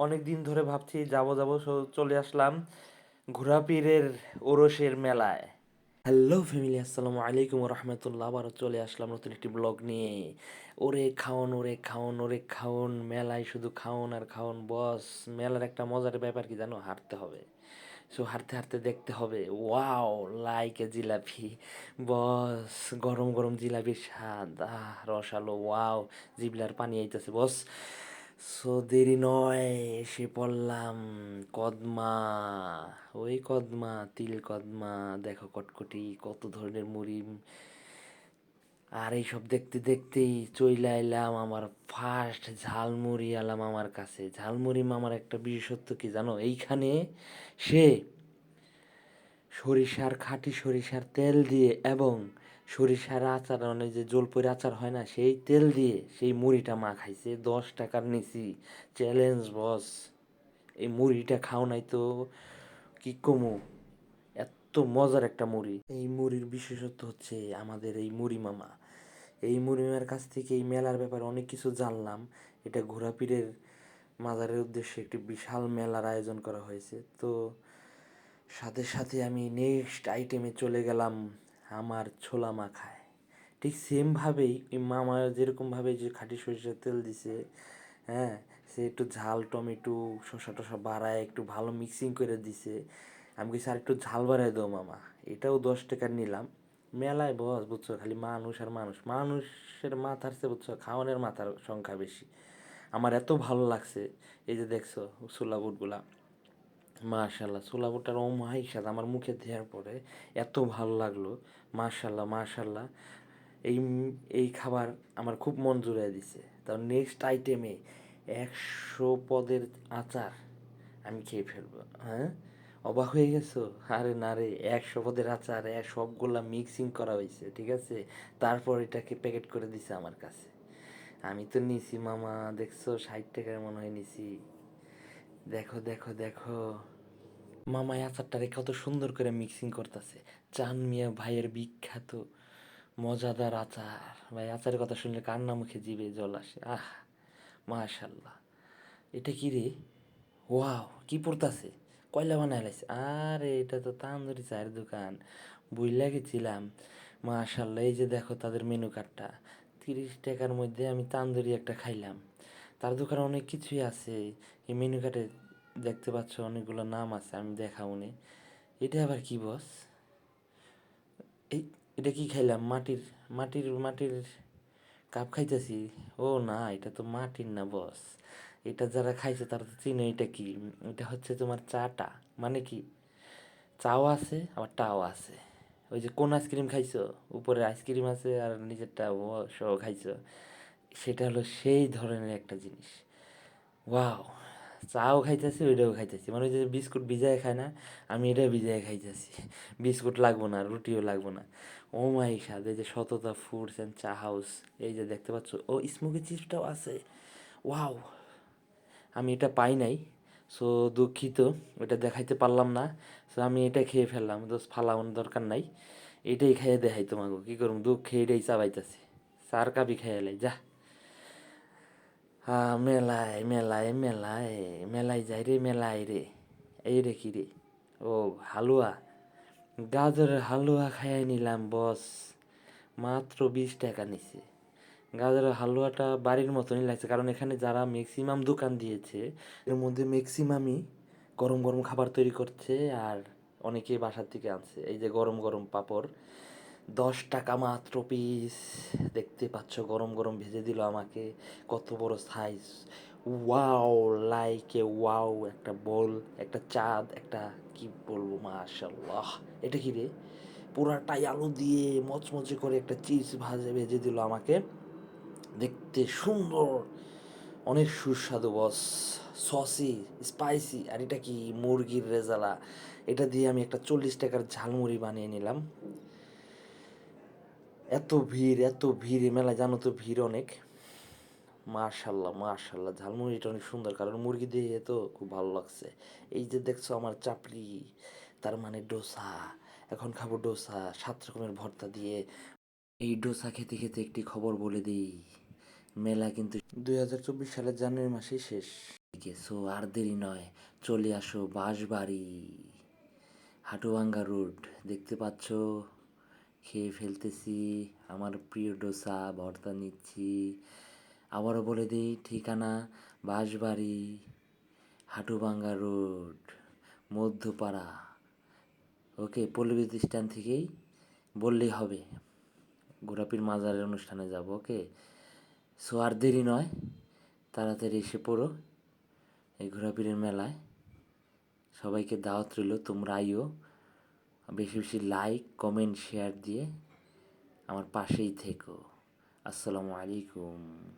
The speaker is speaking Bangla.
অনেক দিন ধরে ভাবছি যাব যাব চলে আসলাম ঘোরাপীরের ওরসের মেলায়। হ্যালো ফ্যামিলি, আসসালামু আলাইকুম রহমতুল্লাহ আবারও চলে আসলাম নতুন একটি ব্লগ নিয়ে। ওরে খাওন ওরে খাওন ওরে খাওন, মেলায় শুধু খাওন আর খাওন, বস। মেলার একটা মজার ব্যাপার কি জানো? হাঁটতে হবে। সো হাঁটতে হাঁটতে দেখতে হবে। Wow like jalebi. বস, গরম গরম জিলাপির স্বাদ। আহ, রসালো। ওয়াও, জিবলার পানি আইতেছে। বস সো দেরি নয়, এসে পড়লাম কদমা। ওই কদমা, তিল কদমা। দেখো কটকটি, কত ধরনের মুড়ি। আর এইসব দেখতে দেখতেই চইলা এলাম আমার ফার্স্ট ঝালমুড়ি এলাম আমার কাছে। ঝালমুড়ি মামার একটা বিশেষত্ব কি জানো? এইখানে সে সরিষার খাঁটি সরিষার তেল দিয়ে এবং সরিষার আচার মানে যে জলপরি আচার হয় না, সেই তেল দিয়ে সেই মুড়িটা মা খাইছে। দশ টাকার নিচি। Challenge, boss. এই মুড়িটা খাও নাই তো কি কমু? এত মজার একটা মুড়ি। এই মুড়ির বিশেষত্ব হচ্ছে আমাদের এই মুড়ি মামা। এই মুড়ি মামার কাছ থেকে এই মেলার ব্যাপারে অনেক কিছু জানলাম। এটা ঘোরাপীরের মাজারের উদ্দেশ্যে একটি বিশাল মেলার আয়োজন করা হয়েছে। তো সাথে সাথে আমি নেক্সট আইটেমে চলে গেলাম। আমার ছোলা মাখায় ঠিক সেমভাবেই মামা যেরকমভাবে যে খাঁটি সরিষার তেল দিছে হ্যাঁ সে একটু ঝাল টমেটো, শসা টসা বাড়ায়, একটু ভালো মিক্সিং করে দিছে। আমি কিছু আর একটু ঝাল বাড়ায় দাও মামা। এটাও দশ টাকার নিলাম। মেলায় বস, বুঝছ? খালি মানুষ আর মানুষ। মানুষের মাথার চেয়ে, বুঝছ? খাওয়ানোর মাথার সংখ্যা বেশি। আমার এত ভালো লাগছে। এই যে দেখছ, ছোলা বুটগুলা। মাশাল্লাহ ছোলা বুটটার ও মাইসাদ আমার মুখে দেওয়ার পরে এত ভালো লাগল। মাশাল্লাহ মাশাল্লাহ এই এই খাবার আমার খুব মন জুড়িয়ে দিছে। তার নেক্সট আইটেমে একশো পদের আচার আমি খেয়ে ফেলব। হ্যাঁ? অবাক হয়ে গেছো? আরে না রে, একশো পদের আচার এক সবগুলা মিক্সিং করা হয়েছে, ঠিক আছে? তারপর এটাকে প্যাকেট করে দিছে আমার কাছে। আমি তো নিছি মামা, দেখছ? ষাট টাকার মনে হয় নিছি। দেখো দেখো দেখো। মামা আচারটারে কত সুন্দর করে মিক্সিং করতেছে। চান মিয়া ভাইয়ের বিখ্যাত, মজাদার আচার। ভাই আচারের কথা শুনলে কান্না মুখে জিবে জল আসে? আহ মাশাল্লাহ এটা কি রে? ওয়াও, কি পড়তাছে কয়লা বানায় লাইছে? আরে, এটা তো তান্দুরি চায়ের দোকান। বুঝলা গেছিলাম। মাশাল্লাহ এই যে দেখো তাদের মেনু কার্ডটা তিরিশ টাকার মধ্যে আমি তান্দুরি একটা খাইলাম। তার দোকানে অনেক কিছুই আছে। এই মেনু কার্ডে দেখতে পাচ্ছ অনেকগুলো নাম আছে, আমি দেখাও নি। এটা আবার কি বস এই, এটা কি খাইলাম? মাটির মাটির মাটির কাপ খাইতেছি? ও না, এটা তো মাটির না বস এটা যারা খাইছে তারা তো চিনে এটা কি। এটা হচ্ছে তোমার চাটা মানে কি? চাও আছে, আবার টাও আছে। ওই যে কোন আইসক্রিম খাইছো? উপরে আইসক্রিম আছে আর নিচেরটা ও সহ খাইছো। সেটা হলো সেই ধরনের একটা জিনিস। ওয়াও! চাও খাইতেছি, ওইটাও খাইতেছি। মানে ওই যে বিস্কুট ভিজায় খায় না, আমি এটা ভিজায় খাইতেছি। বিস্কুট লাগবো না, রুটিও লাগবো না। ও মাই সাদ এই যে সততা ফুডস অ্যান্ড চা হাউস, এই যে দেখতে পাচ্ছ, ও স্মোকি চিপসটাও আছে। ওয়াও! আমি এটা পাই নাই, সো দুঃখিত ওটা দেখাইতে পারলাম না। সো আমি এটা খেয়ে ফেললাম দোষ ফালানোর দরকার নাই। এটাই খেয়ে দেখাই তোমাকে কী করুম দুঃখে এটাই চাবাইতেছে। চার কাপি খেয়ে লাই, যা। মেলায় মেলায় মেলায় মেলায় যাই রে মেলায় রে এই রে কি রে ও হালুয়া গাজরের হালুয়া খাইয়ে নিলাম বস মাত্র বিশ টাকা নিছে গাজরের হালুয়াটা বাড়ির মতনই লাগছে কারণ এখানে যারা ম্যাক্সিমাম দোকান দিয়েছে এর মধ্যে ম্যাক্সিমামই গরম গরম খাবার তৈরি করছে আর অনেকেই বাসার থেকে আনছে, এই যে গরম গরম পাপড়। দশ টাকা মাত্র পিস দেখতে পাচ্ছ, গরম গরম ভেজে দিল আমাকে। কত বড় সাইজ ওয়াও লাইকে ওয়াও একটা বল, একটা চাঁদ, একটা কি বলব মাশাল্লাহ এটা কি রে? পুরাটাই আলু দিয়ে মচমচে করে একটা চিজ ভাজে, ভেজে দিল আমাকে। দেখতে সুন্দর। অনেক সুস্বাদু বস সসি স্পাইসি আর এটা কি মুরগির রেজালা? এটা দিয়ে আমি একটা চল্লিশ টাকার ঝালমুড়ি বানিয়ে নিলাম। এত ভিড় এত ভিড় মেলায় জানো তো ভিড় অনেক। মাশাল্লাহ মাশাল্লাহ ঝালমুড়িটা অনেক সুন্দর, কারণ মুরগি দিয়ে তো খুব ভালো লাগছে। এই যে দেখছ আমার চাপড়ি, তার মানে ডোসা, এখন খাব ডোসা, সাত রকমের ভর্তা দিয়ে। এই ডোসা খেতে খেতে একটি খবর বলে দিই, মেলা কিন্তু দুই হাজার চব্বিশ সালের জানুয়ারি মাসেই শেষ। সো আর দেরি নয়, চলে আসো বাঁশবাড়ি, হাটুয়াঙ্গা রোড, দেখতে পাচ্ছ? খেয়ে ফেলতেছি, আমার প্রিয় ডোসা, ভর্তা নিচ্ছি। আবারও বলে দিই, ঠিকানা বাঁশবাড়ি হাটুভাঙ্গা রোড, মধ্যপাড়া। ওকে পল্লী স্ট্যান্ড থেকেই বললেই হবে। গোলাপির মাজারের অনুষ্ঠানে যাব, ওকে? সো আর দেরি নয়, তাড়াতাড়ি এসে পড়ো এই ঘোরাপীরের মেলায়। সবাইকে দাওয়াত রইল, তোমরা আইও বেশি বেশি লাইক কমেন্ট শেয়ার দিয়ে আমার পাশেই থেকো। আসসালামু আলাইকুম।